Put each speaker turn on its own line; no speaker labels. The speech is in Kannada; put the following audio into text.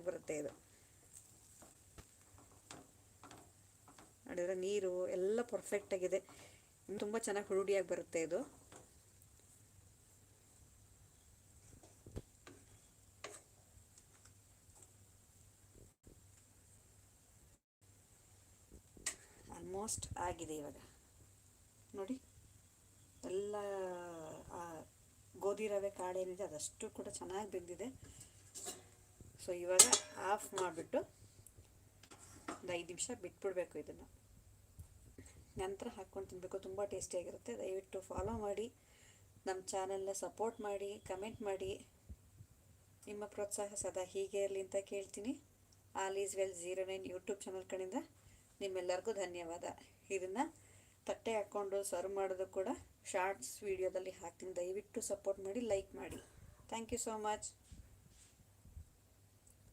ಚೆನ್ನಾಗಿ ಬರುತ್ತೆ ಇದು. ನೋಡಿದ್ರೆ ನೀರು ಎಲ್ಲ ಪರ್ಫೆಕ್ಟಾಗಿದೆ ತುಂಬ ಚೆನ್ನಾಗಿ ಹುರುಡಿಯಾಗಿ ಬರುತ್ತೆ ಇದು. ಆಲ್ಮೋಸ್ಟ್ ಆಗಿದೆ ಇವಾಗ. ನೋಡಿ, ಎಲ್ಲ ಗೋಧಿ ರವೆ ಕಾಡೇನಿದೆ ಅದಷ್ಟು ಕೂಡ ಚೆನ್ನಾಗಿ ಬೆಂದಿದೆ. ಸೊ ಇವಾಗ ಆಫ್ ಮಾಡಿಬಿಟ್ಟು ಒಂದು ಐದು ನಿಮಿಷ ಬಿಟ್ಬಿಡ್ಬೇಕು ಇದನ್ನು. ನಂತರ ಹಾಕ್ಕೊಂಡು ತಿನ್ನಬೇಕು ತುಂಬ ಟೇಸ್ಟಿಯಾಗಿರುತ್ತೆ ದಯವಿಟ್ಟು ಫಾಲೋ ಮಾಡಿ, ನಮ್ಮ ಚಾನಲ್ನ ಸಪೋರ್ಟ್ ಮಾಡಿ ಕಮೆಂಟ್ ಮಾಡಿ. ನಿಮ್ಮ ಪ್ರೋತ್ಸಾಹ ಸದಾ ಹೀಗೆ ಇರಲಿ ಅಂತ ಕೇಳ್ತೀನಿ. All is well zero nine YouTube channel ಕಡೆಯಿಂದ ನಿಮ್ಮೆಲ್ಲರಿಗೂ ಧನ್ಯವಾದ. ಇದನ್ನು ತಟ್ಟೆ ಹಾಕ್ಕೊಂಡು ಸರ್ವ್ ಮಾಡೋದು ಕೂಡ ಶಾರ್ಟ್ಸ್ ವೀಡಿಯೋದಲ್ಲಿ ಹಾಕ್ತೀನಿ. ದಯವಿಟ್ಟು ಸಪೋರ್ಟ್ ಮಾಡಿ ಲೈಕ್ ಮಾಡಿ. Thank you so much